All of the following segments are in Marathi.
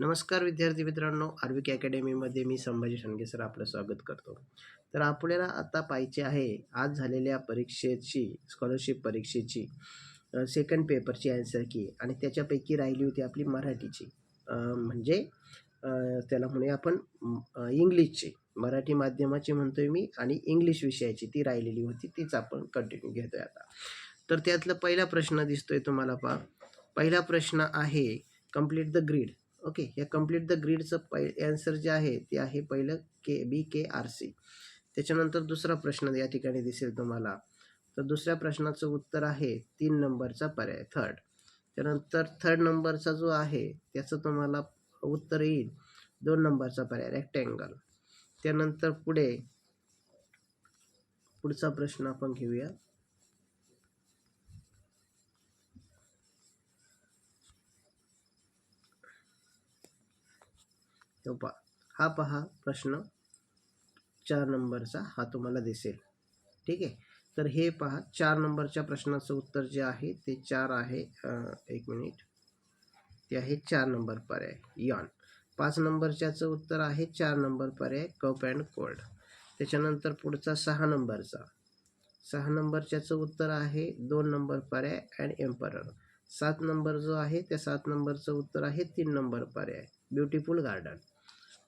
नमस्कार विद्यार्थी मित्रांनो आर्विक अकॅडमीमध्ये मी संभाजी शंगे सर आपलं स्वागत करतो. तर आपल्याला आता पाहिजे आहे आज झालेल्या परीक्षेची स्कॉलरशिप परीक्षेची सेकंड पेपरची ॲन्सर की आणि त्याच्यापैकी राहिली होती आपली मराठीची. म्हणजे त्याला म्हणूया आपण इंग्लिशची. मराठी माध्यमाची म्हणतोय मी आणि इंग्लिश विषयाची ती राहिलेली होती तीच आपण कंटिन्यू घेतोय आता. तर त्यातला पहिला प्रश्न दिसतोय तुम्हाला पहा. पहिला प्रश्न आहे कंप्लीट द ग्रीड ओके या कंप्लीट द ग्रीडचं पै ॲन्सर जे आहे ते आहे पहिलं के बी के आर सी त्याच्यानंतर दुसरा प्रश्न या ठिकाणी दिसेल तुम्हाला. तर दुसऱ्या प्रश्नाचं उत्तर आहे तीन नंबरचा पर्याय थर्ड त्यानंतर थर्ड नंबरचा जो आहे त्याचं तुम्हाला उत्तर येईल. दोन नंबरचा पर्याय रेक्टँगल त्यानंतर पुढे पुढचा प्रश्न आपण घेऊया. तो पहा. हा पहा प्रश्न चार नंबरचा हा तुम्हाला दिसेल. ठीक आहे? तर हे पहा चार नंबरच्या प्रश्नाचं उत्तर जे आहे ते चार आहे एक मिनिट. ते आहे चार नंबर पर्याय. यॉन. पाच नंबरच्याचं उत्तर आहे चार नंबर पर्याय कप अँड कोल्ड. त्याच्यानंतर पुढचा सहा नंबरचा. सहा नंबरच्याचं उत्तर आहे दोन नंबर पर्याय अँड एम्परर. सात नंबर जो आहे त्या सात नंबरचं उत्तर आहे तीन नंबर पर्याय. Beautiful garden.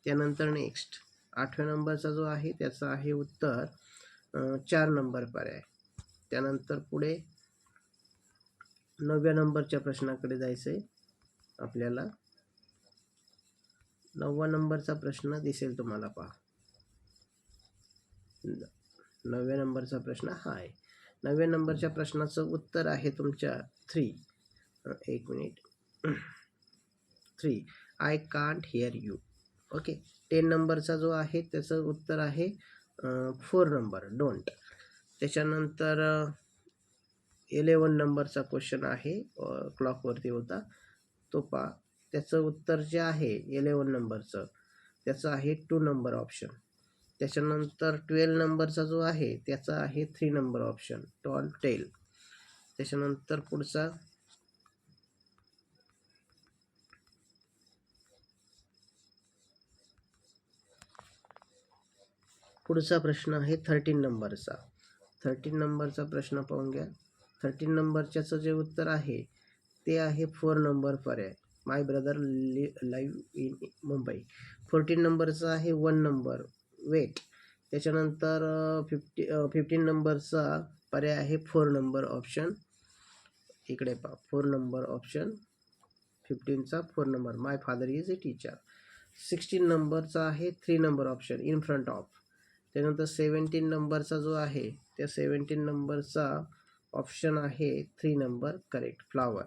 त्यानंतर नेक्स्ट आठव्या नंबरचा जो आहे त्याचं आहे उत्तर चार नंबर पर्याय. त्यानंतर पुढे नवव्या नंबरच्या प्रश्नाकडे जायचं आहे आपल्याला नववा नंबरचा प्रश्न दिसेल तुम्हाला पहा. न- नवव्या नंबरचा प्रश्न हा आहे नवव्या नंबरच्या प्रश्नाचं उत्तर आहे तुमच्या थ्री एक minute. Three I can't hear you okay ten नंबरचा जो आहे त्याचं उत्तर आहे फोर नंबर डोंट त्याच्यानंतर इलेवन नंबरचा क्वेश्चन आहे क्लॉकवरती होता. तो पा त्याचं उत्तर जे आहे इलेवन नंबरचं त्याचं आहे टू नंबर ऑप्शन त्याच्यानंतर ट्वेल्व नंबरचा जो आहे त्याचा आहे three number option tall tale त्याच्यानंतर पुढचा पुढचा प्रश्न आहे थर्टीन नंबरचा थर्टीन नंबरचा प्रश्न पाहून घ्या. थर्टीन नंबरच्याचं जे उत्तर आहे ते आहे फोर नंबर पर्याय. माय ब्रदर लि लाईव्ह इन मुंबई फोर्टीन नंबरचं आहे वन नंबर वेट त्याच्यानंतर फिफ्टी फिफ्टीन नंबरचा पर्याय आहे फोर नंबर ऑप्शन इकडे पहा. Four number option फिफ्टीनचा four number my father is a teacher sixteen नंबरचा आहे three number option in front of त्यानंतर सेवन्टीन नंबरचा जो आहे त्या सेवन्टीन नंबरचा ऑप्शन आहे थ्री नंबर करेक्ट फ्लावर.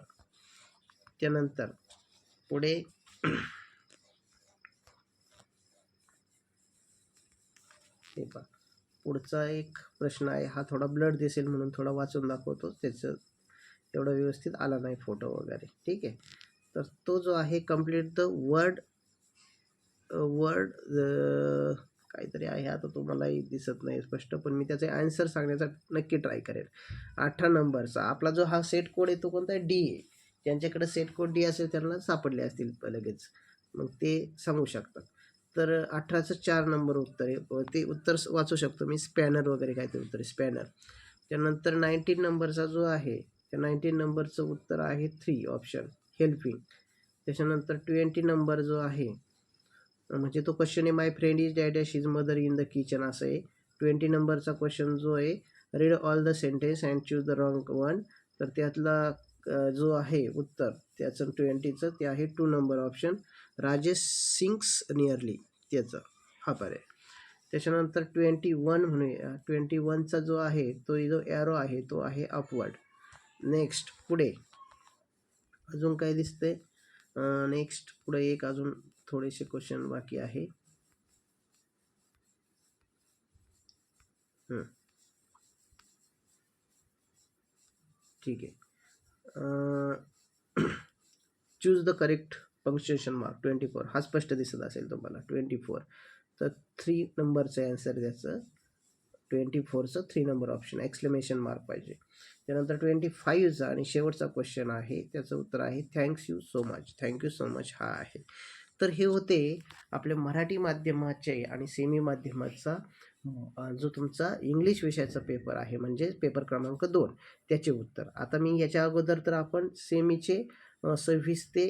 त्यानंतर पुढे हे पहा पुढचा एक प्रश्न आहे हा थोडा ब्लड दिसेल म्हणून थोडा वाचून दाखवतो त्याचं एवढं व्यवस्थित आला नाही फोटो वगैरे ठीक आहे? तर तो जो आहे कंप्लीट द वर्ड वर्ड काहीतरी आहे आता तुम्हालाही दिसत नाही स्पष्ट पण मी त्याचे आन्सर सांगण्याचा नक्की ट्राय करेल अठरा नंबरचा आपला जो हा सेट कोड आहे तो कोणता आहे? डी आहे. ज्यांच्याकडे सेट कोड डी असेल त्यांना सापडले असतील लगेच. मग ते सांगू शकतात. तर अठराचं चार नंबर उत्तर आहे. ते उत्तर वाचू शकतो मी. स्पॅनर वगैरे काहीतरी उत्तर स्पॅनर त्यानंतर नाईन्टीन नंबरचा जो आहे त्या नाईन्टीन नंबरचं उत्तर आहे थ्री ऑप्शन हेल्पिंग त्याच्यानंतर ट्वेंटी नंबर जो आहे म्हणजे तो क्वेश्चन आहे my friend is dad dash is mother in the kitchen असं आहे. ट्वेंटी नंबरचा क्वेश्चन जो आहे read all the sentence and choose the wrong one तर त्यातला जो आहे उत्तर त्याचं ट्वेंटीचं ते आहे two number option Rajesh sings nearly त्याचं. हा पर्याय. त्याच्यानंतर ट्वेंटी वन म्हणूया ट्वेंटी वनचा जो आहे तो जो ॲरो आहे तो आहे अपवर्ड नेक्स्ट पुढे. अजून काय दिसते नेक्स्ट पुढे एक अजून थोडेसे क्वेश्चन बाकी आहे. ठीक आहे. Choose the correct punctuation mark twenty four हा स्पष्ट दिसत असेल तुम्हाला ट्वेंटी फोर तर थ्री नंबरचं ॲन्सर त्याचं twenty फोरचं three number option exclamation mark पाहिजे. त्यानंतर ट्वेंटी फाईव्हचा आणि शेवटचा क्वेश्चन आहे. त्याचं उत्तर आहे thanks you so much thank you so much हा आहे. तर हे होते आपल्या मराठी माध्यमाचे आणि सेमी माध्यमाचा जो तुमचा इंग्लिश विषयाचा पेपर आहे म्हणजे पेपर क्रमांक दोन त्याचे उत्तर. आता मी याच्या अगोदर तर आपण सेमीचे सव्वीस ते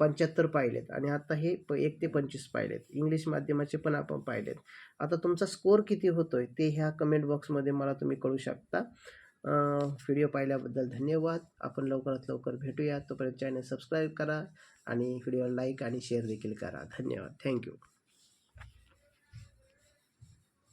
पंच्याहत्तर पाहिलेत आणि आता हे प एक ते पंचवीस पाहिलेत. इंग्लिश माध्यमाचे पण आपण पाहिलेत. आता तुमचा स्कोअर किती होतो आहे ते ह्या कमेंट बॉक्समध्ये मला तुम्ही कळू शकता. व्हिडिओ पाहिल्याबद्दल धन्यवाद. आपण लवकरात लवकर भेटूया तोपर्यंत चॅनल सबस्क्राईब करा आणि व्हिडिओ लाईक आणि शेअर देखील करा. धन्यवाद. थँक्यू